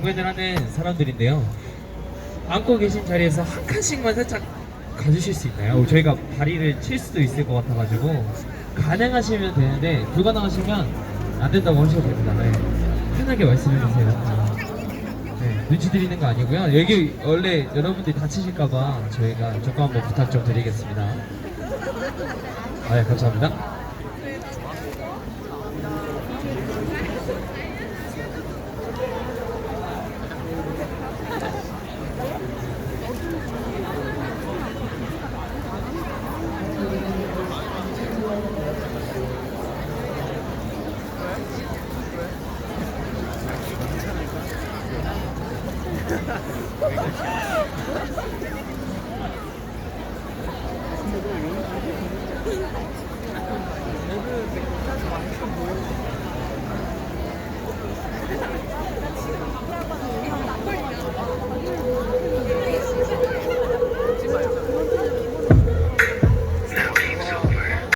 공연을 하는 사람들인데요. 앉고 계신 자리에서 한 칸씩만 살짝 가주실 수 있나요? 저희가 다리를 칠 수도 있을 것 같아가지고 가능하시면 되는데 불가능하시면 안 된다고 하셔도 됩니다. 네. 편하게 말씀해 주세요. 네, 눈치 드리는 거 아니고요. 여기 원래 여러분들이 다치실까봐 저희가 조금 한번 부탁 좀 드리겠습니다. 아, 네, 감사합니다.